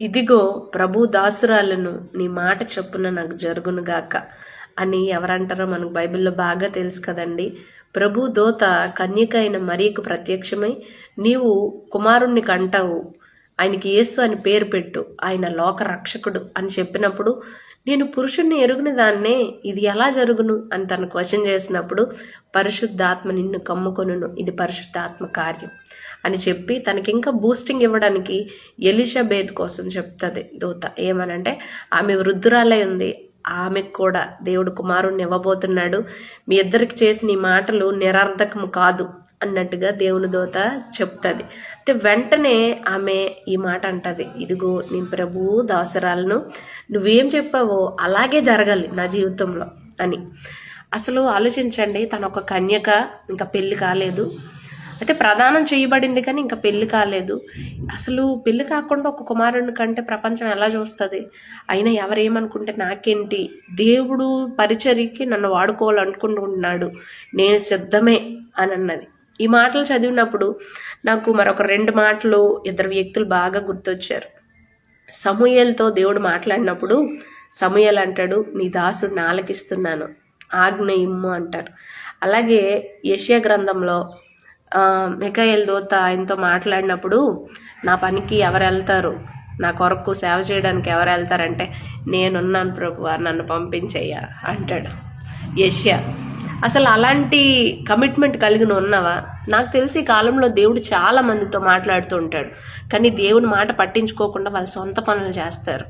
ఇదిగో ప్రభు దాసురాలను నీ మాట చొప్పున నాకు జరుగునుగాక అని ఎవరంటారో మనకు బైబిల్లో బాగా తెలుసు కదండి. ప్రభు దోత కన్యక అయిన మరీకు ప్రత్యక్షమై నీవు కుమారుణ్ణి కంటావు. ఆయనకి యేసు అని పేరు పెట్టు ఆయన లోక రక్షకుడు అని చెప్పినప్పుడు నేను పురుషుణ్ణి ఎరుగుని దాన్నే ఇది ఎలా జరుగును అని తను క్వశ్చన్ చేసినప్పుడు పరిశుద్ధాత్మ నిన్ను కమ్ముకొనును ఇది పరిశుద్ధాత్మ కార్యం అని చెప్పి తనకి ఇంకా బూస్టింగ్ ఇవ్వడానికి ఎలిషబేద్ కోసం చెప్తుంది దూత. ఏమనంటే ఆమె వృద్ధురాలై ఉంది ఆమెకు కూడా దేవుడు కుమారుణ్ణి ఇవ్వబోతున్నాడు. మీ ఇద్దరికి చేసిన ఈ మాటలు నిరర్ధకము కాదు. అన్నట్టుగా దేవుని దోత చెప్తుంది. అయితే వెంటనే ఆమె ఈ మాట అంటది. ఇదిగో నేను ప్రభు దాసరాలను నువ్వేం చెప్పావో అలాగే జరగాలి నా జీవితంలో అని. అసలు ఆలోచించండి తన ఒక కన్యక ఇంకా పెళ్ళి కాలేదు. అయితే ప్రదానం చేయబడింది కానీ ఇంకా పెళ్ళి కాలేదు. అసలు పెళ్ళి కాకుండా ఒక కుమారుని కంటే ప్రపంచం ఎలా చూస్తుంది? అయినా ఎవరేమనుకుంటే నాకేంటి? దేవుడు పరిచర్యకి నన్ను వాడుకోవాలనుకుంటున్నాడు. నేను సిద్ధమే అని అన్నది. ఈ మాటలు చదివినప్పుడు నాకు మరొక రెండు మాటలు ఇద్దరు వ్యక్తులు బాగా గుర్తొచ్చారు. సమూయలతో దేవుడు మాట్లాడినప్పుడు సమూయలు అంటాడు నీ దాసుడు నాలకిస్తున్నాను ఆజ్ఞ ఇమ్ము అంటారు. అలాగే యషియా గ్రంథంలో ఆ, దోత ఆయనతో మాట్లాడినప్పుడు నా పనికి ఎవరు వెళ్తారు? నా కొరకు సేవ చేయడానికి ఎవరు వెళ్తారంటే నేనున్నాను ప్రభు నన్ను పంపించయ్యా అంటాడు యష్యా అసలు అలాంటి కమిట్మెంట్ కలిగిన ఉన్నవా? నాకు తెలిసి ఈ కాలంలో దేవుడు చాలా మందితో మాట్లాడుతూ ఉంటాడు. కానీ దేవుని మాట పట్టించుకోకుండా వాళ్ళ సొంత పనులు చేస్తారు.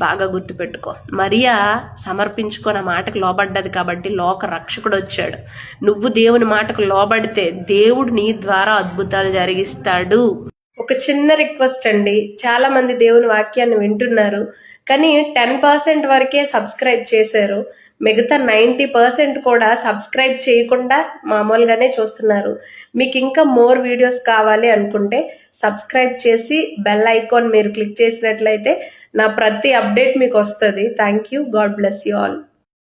బాగా గుర్తుపెట్టుకో. మరియా సమర్పించుకొని ఆ మాటకు లోబడ్డది కాబట్టి లోక రక్షకుడు వచ్చాడు. నువ్వు దేవుని మాటకు లోబడితే దేవుడు నీ ద్వారా అద్భుతాలు జరిగిస్తాడు. ఒక చిన్న రిక్వెస్ట్ అండి. చాలా మంది దేవుని వాక్యాన్ని వింటున్నారు. కానీ టెన్ పర్సెంట్ వరకే సబ్స్క్రైబ్ చేశారు. మిగతా నైంటీ పర్సెంట్ కూడా సబ్స్క్రైబ్ చేయకుండా మామూలుగానే చూస్తున్నారు. మీకు ఇంకా మోర్ వీడియోస్ కావాలి అనుకుంటే సబ్స్క్రైబ్ చేసి బెల్ ఐకాన్ మీరు క్లిక్ చేసినట్లయితే నా ప్రతి అప్డేట్ మీకు వస్తుంది. Thank you. God bless you all.